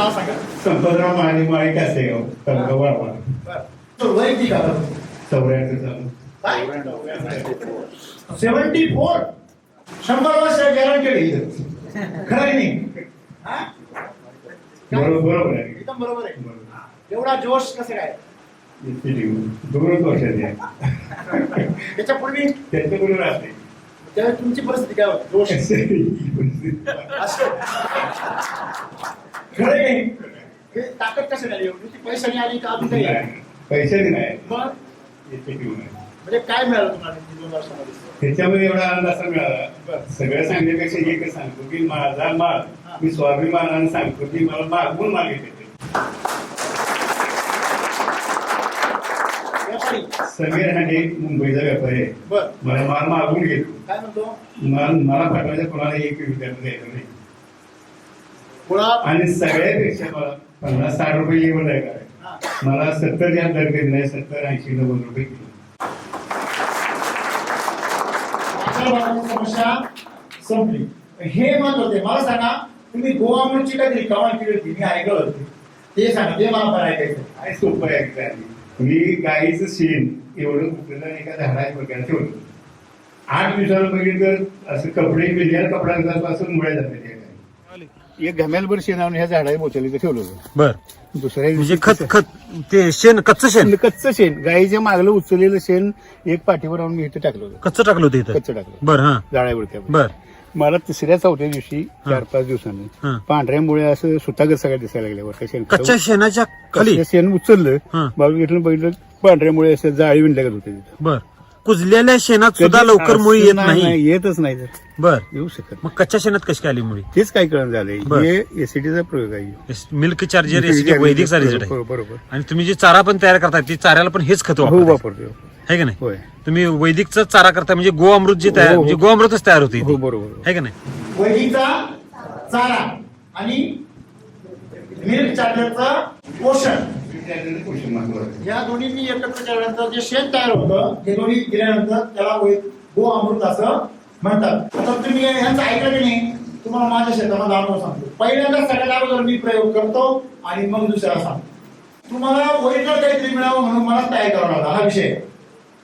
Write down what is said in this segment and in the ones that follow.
नाव सांगा. संपतराव महाले माळे कासेगाव तालुका वाळवा बरं. तो वैयक्तिक आता. चौऱ्याहत्तर चालू काय? Seventy four. शंभर वर्ष गॅरंटेड इथं खरं आहे नाही? हा? बरोबर बरोबर आहे. एकदम बरोबर आहे. बरोबर. एवढा जोश कसं काय? इतकी देऊ. दोनच वर्षाचे आहे. त्याच्या पूर्वी त्यांचं बरोबर असते त्यावेळी तुमची परिस्थिती काय होती? जोश? असं. खरं. आहे? हे ताकद कसं आली? एवढी ती पैशाने आली का अजून काही? आली? पैशाचे नाही. मग. म्हणजे काय मिळालं तुम्हाला त्या दोन वर्षामध्ये? त्याच्यामध्ये एवढा आनंद असा मिळाला. सगळं सांगण्यापेक्षा एकच सांगतो की माझा माल मी स्वाभिमानाने सांगतो की मला मागून मागितले व्यापारी. समीर हांडे मुंबईचा व्यापारी आहे. बर. मला माल मागून घेतो. काय म्हणतो? माल मला पाठवायचा कोणाला एक विद्यार्थी द्यायचा नाही. मुळात आणि सगळ्यापेक्षा मला पन्नास साठ रुपये एवढं आहे हा. मला सत्तर या दर नाही सत्तर ऐंशी नव्वद रुपये. किलो समस्या संपली. हे मत होते. मला सांगा तुम्ही गोवा म्हणूनची काहीतरी कमाल केली होती मी ऐकलं होते. ते सांगा ते मला पण ऐकायचं काय सोपं. मी गाईचं शेण एवढं कुठलं एका झाडाच्या प्रकारे ठेवलं. आठ दिवसाला बघितलं तर असं कपडे मिळणार कपड्यांचा असं मुळे जाते गाई. एक घमेलभर शेण आणून ह्या झाडाच्या बोचलीचं ठेवलं होतं बर. दुसऱ्या म्हणजे दिवशी खत खत ते शेण कच्चं शेण? कच्चं शेण. गाईच्या मागलं उचललेलं शेण एक पाठीवर आणून मी इथं टाकलं होतं. कच्चं टाकलं होतं इथं? कच्चं टाकलं. बर हा. जाळ्यावरती बर. मला तिसऱ्या चौथ्या दिवशी चार पाच दिवसांनी हा. पांढऱ्यामुळे असं सुतागत सगळ्या दिसायला लागल्या वरच्या शेण. कच्च्या शेणाच्या खाली? शेण उचललं. हा. बाबा घेतलं बघितलं पांढऱ्यामुळे असं जाळी विणल्या होते तिथं. बर. कुजलेल्या शेणात सुद्धा लवकर मुळी येत नाही येतच नाही. तर बर. येऊ शकत मग कच्च्या शेणात कशी काय आली मुळी? तेच काय कळण झालंय. बरं. हे एसीटीचा प्रयोग आहे. Milk charger acid Vedic charger आहे. बरोबर. बरोबर. आणि तुम्ही जे चारा पण तयार करताय ती चाऱ्याला पण हेच खत हो वापरतो है का नाही? होय. तुम्ही वैदिकचा चारा करताय म्हणजे गो अमृत जे तयार हो, हो. म्हणजे गो अमृतच तयार होते हो बरोबर. है का नाही? वैदिकचा चारा आणि मिल्क चार्जरचं पोषण. पोषण महत्वाचं या दोन्हींनी एकत्र केल्यानंतर जे शेण तयार होतं हे दोन्ही दिल्यानंतर त्याला गो अमृत असं म्हणतात. तर तुम्ही ह्यांचं ऐकलं की नाही तुम्हाला माझ्या शेतामध्ये अनुभव सांगतो. पहिल्यांदा सगळ्यात अगोदर मी प्रयोग करतो आणि मग दुसऱ्याला सांगतो. तुम्हाला ओरिजिनल काहीतरी मिळावं म्हणून मला तयार करावा लागला हा विषय.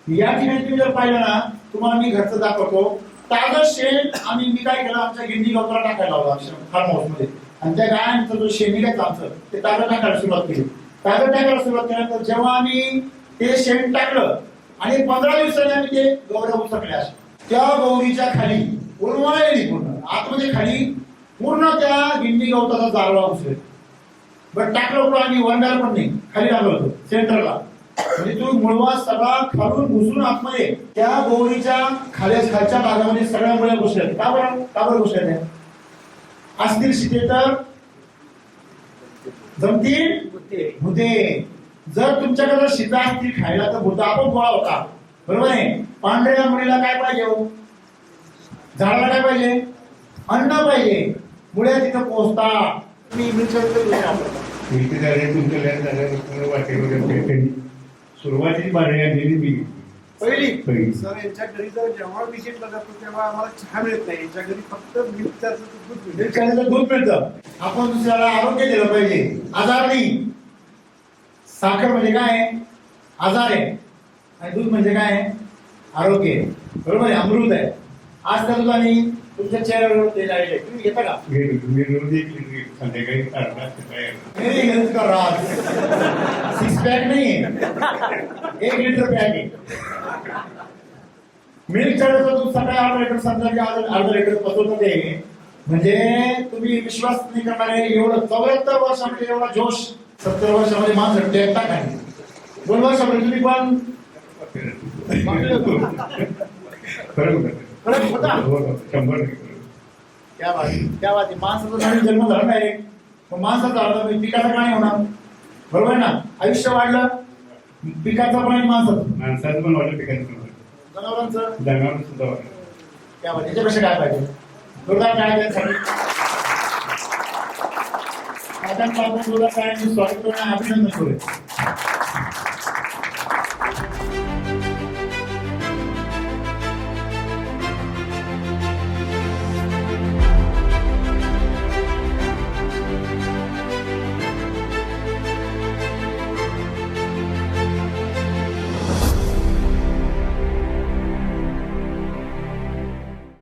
या ठिकाणी तुम्ही जर पाहिलं ना तुम्हाला मी घरचं दाखवतो. ताजं शेण आम्ही मी काय केलं आमच्या गिंडी लोकांना टाकायला लावला फार्म हाऊसमध्ये. आणि त्या गायांचं जो शेण निघायचं आमचं ते ताजं टाकायला सुरुवात केली. ताजं टाकायला सुरुवात केल्यानंतर जेव्हा आम्ही ते शेण टाकलं आणि पंधरा दिवसांनी आम्ही ते गौऱ्या उचकल्या त्या गौरीच्या खाली उन्मळलेली पूर्ण. आतमध्ये खाली पूर्ण त्या गिंडी गवताचा जाळवा उचलेल. बट टाकलं होतं आणि वंडार पण नाही. खाली टाकलं होतं सेंटरला. म्हणजे तो मुळवा सगळा खालून घुसून आतमध्ये त्या गौरीच्या खाल्या खालच्या भागामध्ये सगळ्या मुळे घुसल्या. का बरं? का बरं घुसल्या असतील शिते तर जमतील भूते जर तुमच्याकडे जर शिता असतील खायला तर भूत आपण गोळा होता. बरोबर आहे? पांढऱ्या मुलीला काय पाहिजे हो? झाडाला काय पाहिजे? अन्न पाहिजे. मुळे तिथं पोहोचता तुम्ही सुरुवातीची बाळी आणलेली मी. पहिली? पहिली. सर यांच्या घरी जर जेव्हा विजिटला जातो तेव्हा आम्हाला चहा मिळत नाही. यांच्या घरी फक्त दूध मिळतं. दूध मिळतं. आपण दुसऱ्याला आरोग्य दिलं पाहिजे. आजार नाही. साखर म्हणजे काय? आहे? आजार आहे. आणि दूध म्हणजे काय? आहे? आरोग्य आहे. बरोबर आहे? अमृत आहे. आज त्या दुधाने तुमच्या चेहऱ्यावर ते लागले आहे. तुम्ही घेता का. संध्याकाळी सिक्स पॅक नाही एक लिटर पॅक आहे. मिल्क चार्जरचं दूध सकाळी अर्धा लिटर संध्याकाळी अर्धा अर्धा लिटर पचवतं ते. म्हणजे तुम्ही विश्वास नाही करणारे एवढं चौऱ्याहत्तर वर्षामध्ये एवढा जोश सत्तर वर्षामध्ये माणसं टेकता काय दोन वर्षामध्ये तुम्ही पण. त्या बाजू त्या बाजू माणसाचा जन्म झाला नाही मग माणसाचा अर्थ म्हणजे पिकाचा काय होणार. बरोबर ना? आयुष्य वाढलं पिकाचं पण माणसाचं. माणसाचं पण वाटलं पिकाचं पण जनावरांचं? जनावर सुद्धा वाटलं त्या बाजू याच्यापेक्षा काय पाहिजे? स्वागत अभिनंदन करूया.